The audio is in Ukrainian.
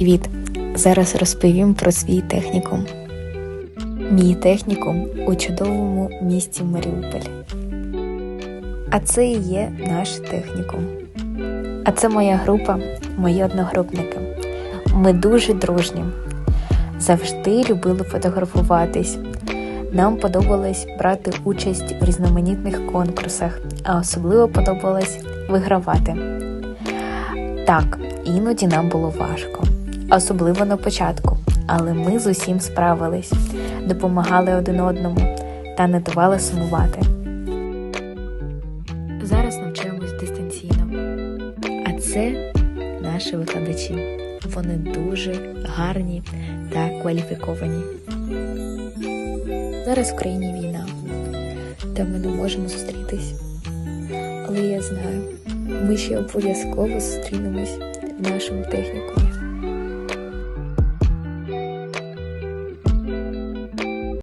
Привіт! Зараз розповім про свій технікум. Мій технікум у чудовому місті Маріуполь. А це і є наш технікум. А це моя група, мої одногрупники. Ми дуже дружні. Завжди любили фотографуватись. Нам подобалось брати участь в різноманітних конкурсах, а особливо подобалось вигравати. Так, іноді нам було важко, особливо на початку, але ми з усім справились, допомагали один одному та не давали сумувати. Зараз навчаємось дистанційно. А це наші викладачі. Вони дуже гарні та кваліфіковані. Зараз в країні війна, та ми не можемо зустрітись. Але я знаю, ми ще обов'язково зустрінемось в нашому технікумі.